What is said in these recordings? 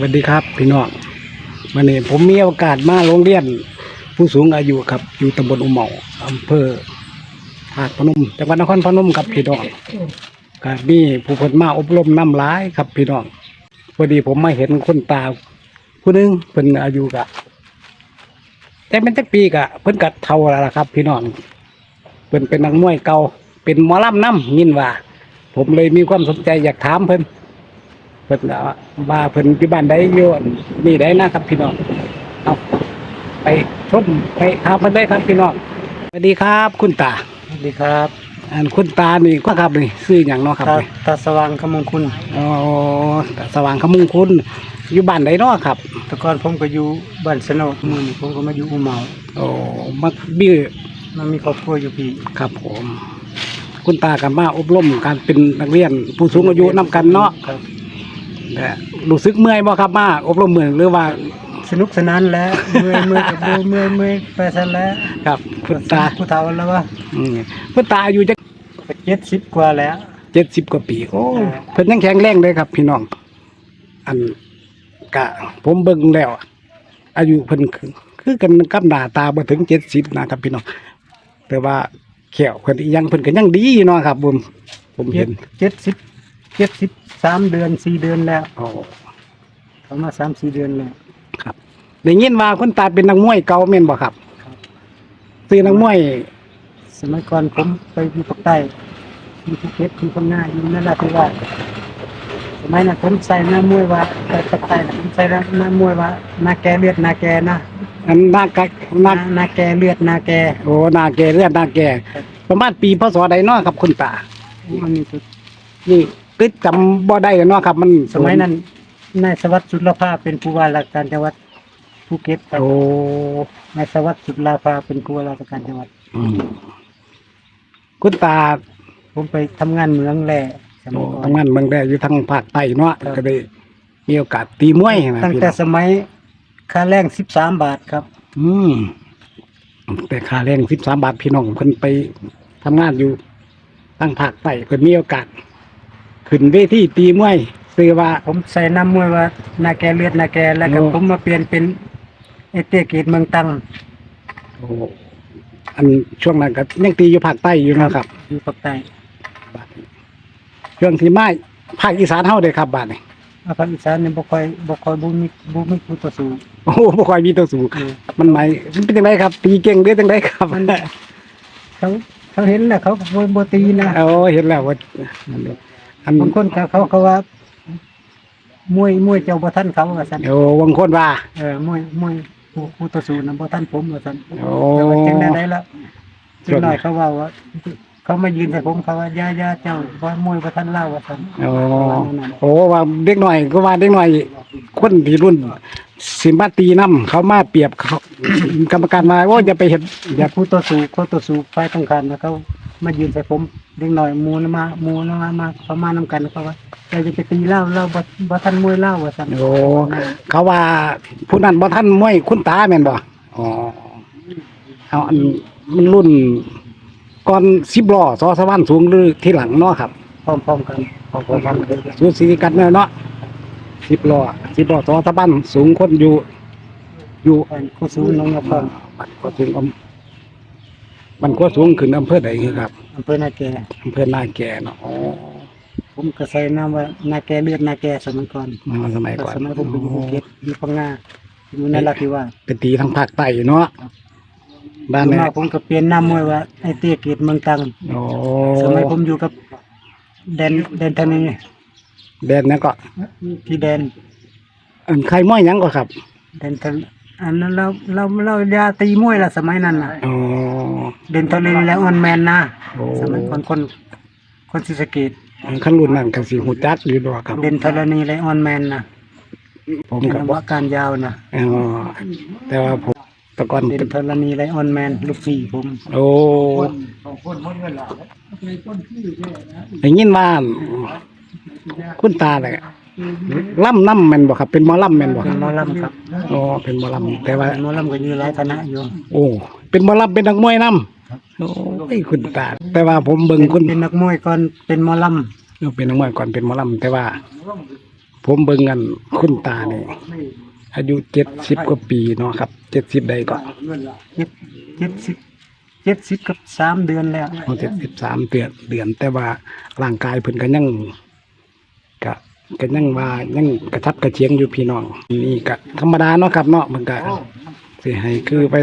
วัสดีครับ พี่น้องวันนี้ผมมีโอกาสมาโรงเรียน ผู้สูงอายุครับ อยู่ตำบลอุโมงอำเภอหาดพนมจังหวัดนครพนมครับพี่น้องก็มีผู้คนมาอบรมน้ำร้ายครับ พี่น้องพอดีผมมาเห็นคนตาผู้หนึงเพิ่นอายุกะแต่เป็นจักปีกะเพิ่นกะเท่าแล้วล่ะครับ พี่น้องเพิ่นเป็นนักมวยเก่าเป็นหมอลำน้ำยินว่า ผมเลยมีความสนใจอยากถามเพิ่น พิ่นก็ว่าเพิ่นอยู่บ้านใดอยู่อันนี่ได้นะครับพี่น้องเอาไปชมไปถามเพิ่นได้ครับพี่น้องสวัสดีครับ คุณตาสวัสดีครับอันคุณตานี่ก็ครับนี่ซื้ออย่างเนาะครับตานี่ตาสว่างขมงคุณอ๋อตาสว่างขมุงคุณอยู่บ้านใดเนาะครับ แต่ก่อนผมก็อยู่บ้านสนดมือนี้ผมก็มาอยู่อุเมาโอ้มักบี้มันมีครอบครัวอยู่พี่ครับผม คุณตากับมาอบรมการเป็นนักเรียนผู้สูงอายุนํกันเนาะครับแต่ รู้สึกเมื่อยบ่ครับมาอบรมเมื่อยหรือว่าสนุกสนานแล้วเมื่อยเมื่อยกับบ่เมื่อยเมื่อยไปซะแล้วครับคุณตาผู้เฒ่าแล้วว่าอืมคุณตาอายุจะเจ็ดสิบกว่าแล้วเจ็ดสิบกว่าปีโอ้เพิ่นยังแข็งแรงเลยครับ พี่น้อง อันกะ ผมเบิ่งแล้ว อายุเพิ่นคือคือกันกับหน้าตาบ่ถึงเจ็ดสิบนะครับพี่น้องแต่ว่าแขวเพิ่นอีหยังเพิ่นก็ยังดีอยู่เนาะครับผมผมเห็นเจ็ดสิบ เจ็ดสิบสามเดือนสี่เดือนแล้วโอ้เขามาสามสี่เดือนแล้ว ครับได้ยินว่าคุณตาเป็นนักมวยเก่าแม่นบ่ครับครับ ซื้อนักมวยสมัยก่อนผมไปอยู่ภาคใต้อยู่ภูเก็ตอยู่พังงาอยู่นราธิวาสสมัยนั้นผมใส่หน้ามวยว่าไปภาคใต้น่ะผมใส่หน้ามวยว่านาแกเลือดนาแกนะอันหน้ากะหนาน้านาแกเลือดนาแกโอ้หน้าแก่เลือดหน้าแก่ประมาณปีพศใดเนาะครับคุณตามันมีสุดนี่ ตึกจำบ่ได้เนาะครับ มันสมัยนั้นนายสวัสดิ์สุดลาภาเป็นผู้ว่าราชการจังหวัดภูเก็ตครับโอ้นายสวัสดิ์สุดลาภาเป็นผู้ว่าราชการจังหวัด อืมคุณตาผมไปทำงานเมืองแหล่สมัโอ้ยก่อน ทำงานเมืองได้อยู่ทางภาคใต้เนาะครับ ก็ได้มีโอกาสตีมวยนะตั้งพี่แต่น้องสมัยค่าแรงสิบสามบาทครับ อืมแต่ค่าแรงสิบสามบาทพี่น้องเพิ่นไปทำงานอยู่ทางภาคใต้เพิ่นมีโอกาส ขึ้นเวทีตีมวยซื้อว่า ผมใส่น้ำมวยว่านาแกเลือดนาแกแล้วก็โอ้ ผมมาเปลี่ยนเป็นเอเตเกตเมืองตังโอ้อันช่วงนั้นก็ยังตีอยู่ภาคใต้อยู่เนาะครับอยู่ภาคใต้ช่วงที่ไม่ภาคอีสานเฮาเด้อครับบาดนี้อาภาคอีสานเนี่ยบ่ค่อยบ่ค่อยบ่มีบ่มีผู้ต่อสู้โอ้บ่ค่อยมีตัวสูงเออมันหมายมันเป็นจังไดครับ ตีเก่งหรือจังไดครับมันเขาเขาเห็นแล้วเขาก็บ่บ่ตีนะ โอ้เห็นแล้วว่าอัน บางคนเขาเขาเขาว่ามวยมวยเจ้าบ่ทันเขาว่าซั่นโอ้บางคนว่า เออมวยมวยผู้ผู้ต่อสู้น่ะบ่ทันผมว่าซั่นโอ้ แต่ว่าจังได้ได้แล้วจังน้อยเขาว่าว่าเขามายืนใส่ผมเขาว่าย่าย่าเจ้าว่ามวยบ่ทันเล่าว่าซั่นโอ้โอ้ว่าเด็กหน่อยก็ว่าเด็กหน่อย คนที่รุ่นสิมาตีน้ำเขามาเปรียบเขา กรรมการมาโอ้อย่าไปเห็นออย่าผู้ต่อสู้เขาต่อสู้ฝ่ายตรงข้ามนะเขามายืนใส่ผม เด็กน้อยหมูนะมาหมูนะมามาเขามานำกันเขาว่าเราจะไปตีเหล้าเหล้าบ่บ่ทันมวยเหล้าว่าซั่นโอ้เขาว่าผู้นั้นบ่ท่านมวยคุณตาแม่นบ่อ๋อเอาอันมันรุ่นก่อนสิบล้อซอสวรรค์สูงหรือที่หลังเนาะครับพร้อมๆกันพร้อมๆกันสูสีกันเนาะสิบล้อสิบล้อซอสวรรค์สูงคนอยู่ อยู่กันผู้สูงน้องนครมันก็สูงอำ มันก็สูงขึ้นอำเภอใดคือครับอำเภอนาแกอำเภอนาแก่เนาะอ๋อผมก็ใส่นามว่านาแกเลือดนาแกสมัยก่อนมาสมัยแต่ก่อนสมัยผมไปอยู่ภูเก็ตอยู่พังงาอยู่นราธิวาสเป็นตีทางภาคใต้เนาะบ้านส่วนเนี่ยมากผมก็เปลี่ยนนามมวยว่าไอเตี้ยเกตเมืองตังโอ้สมัยผมอยู่กับแดนแดนทางนี้แดนนั้นก็พี่แดนอันใครม้อยหยังก็ครับเดนทนอันนั้นเราเราเรายาตีมวยละสมัยนั้นน่ะอ๋อ เดนทนและออนแมนนะโอ้ สมัยคนคนคนศรีสะเกตขั้นรุ่นนั้นก็สิหูจักอยู่ดอกครับ เดนทรณีและออนแมนนะผมเป็นก็นบ่วการยาวนะอ๋อแต่ว่าผมแต่ก่อนเดนทรณีและออนแมนลูกพี่ผมโอ้ได้ยินว่าคุณตาเนี่ยล่ำน้ำแม่นบ่ครับ เป็นหมอล่ำแม่นบ่เป็คนรับหมอลำครับอ๋อเป็นหมอล่ำแต่ว่าเป็นหมอลำก็อยู่หลายคณะอยู่โอ้ เป็นหมอลำเป็นนักมวยนำโอ้ยคุณตาแต่ว่าผมเบิ่งเป็นคุณเป็นนักมวยก่อนเป็นหมอลเป็นนักมวยก่อนเป็นหมอลำแต่ว่า ผมเบิ่งกันคุณตานี่อายุเจ็ดสิบกว่าปีเนาะครับเจ็ดสิบใดก็เจ็ดเจ็ดสิบเจ็ดสิบกับสามเดือนแล้วเจ็ดสิบสามเดือนเดือน แต่ว่าร่างกายเพิ่นก็ยังก็ก็ยังว่ายังกระทับกระเชียงอยู่พี่น้องนี่ก็ธรรมดาเนาะครับเนาะมันก็ สิให้คือไป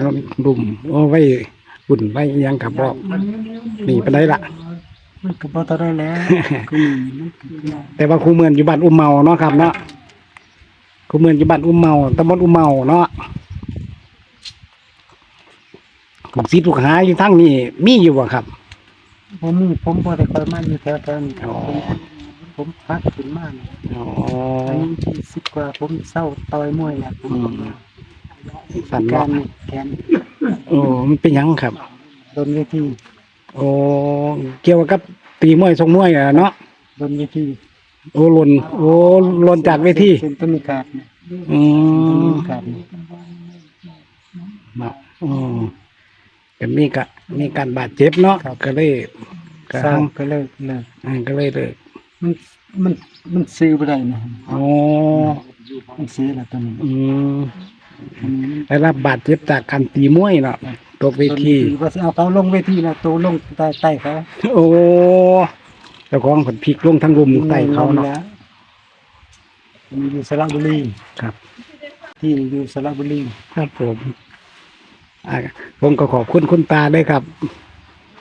รุมโอ้ไว้บุ่นไว้อิหยังกับบอกนี่ไปได้ละมันก็บ่เท่าไรแล้วก็มีมันก็ได้แต่ว่าครูเมือนอยู่บ้านอุ้มเมาเนาะครับเนาะครูเมือนอยู่บ้านอุ้มเมาตำบลอุ้มเมาเนาะลูกศิษย์ลูกหาอยู่ทั้งนี้มีอยู่บ่ครับ ผมมีผมบ่ได้ค่อยมาอยู่แถวๆนี้อ๋อ ผมผมพักขึ้นมานี่อ๋อ อายุยี่สิบกว่าผมเศร้าต่อยมวยแล้วผมอืม สันกาเนาะรนี่แขนโอ้มันเป็นหยังครับ โดนเวทีโอ้เกี่ยวกับตีมวยทรงมวยอะเนาะโดนเวทีโอ้หล่นโอ้หล่นจากเวทีเส้นต้นมีขาดเนี่ยอืต้นมมีขาดเนี่ยเนาะอืมก็มีกะมีการบาดเจ็บเนาะก็เลยก็เศร้าทั้งก็เลิกเลิกอ่าก็เลยเลิกมันมันมันซื้อบ่ได้นะโอ้มันซื้อแล้วตอนนี้อืมอันนี้ ได้รับบาดเจ็บจากการตีมวยเนาะตกเวทีว่าสิเอาเขาลงเวทีแล้วตัวลงใต้ใต้เขาโอ้เจ้าของผลพลิกลงทั้งรุมใต้เขาเนาะแล้วมันอยู่สระบุรีครับ ที่อยู่สระบุรีครับผมอ่าผมก็ขอบคุณคุณตาด้วยครับ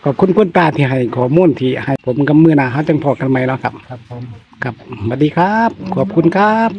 ขอบคุณคุณตาที่ให้ข้อมูลที่ให้ผมกับมือหนาเขาจังพอกันไหมแล้วครับ ครับผมครับสวัสดีครับ ขอบคุณครับ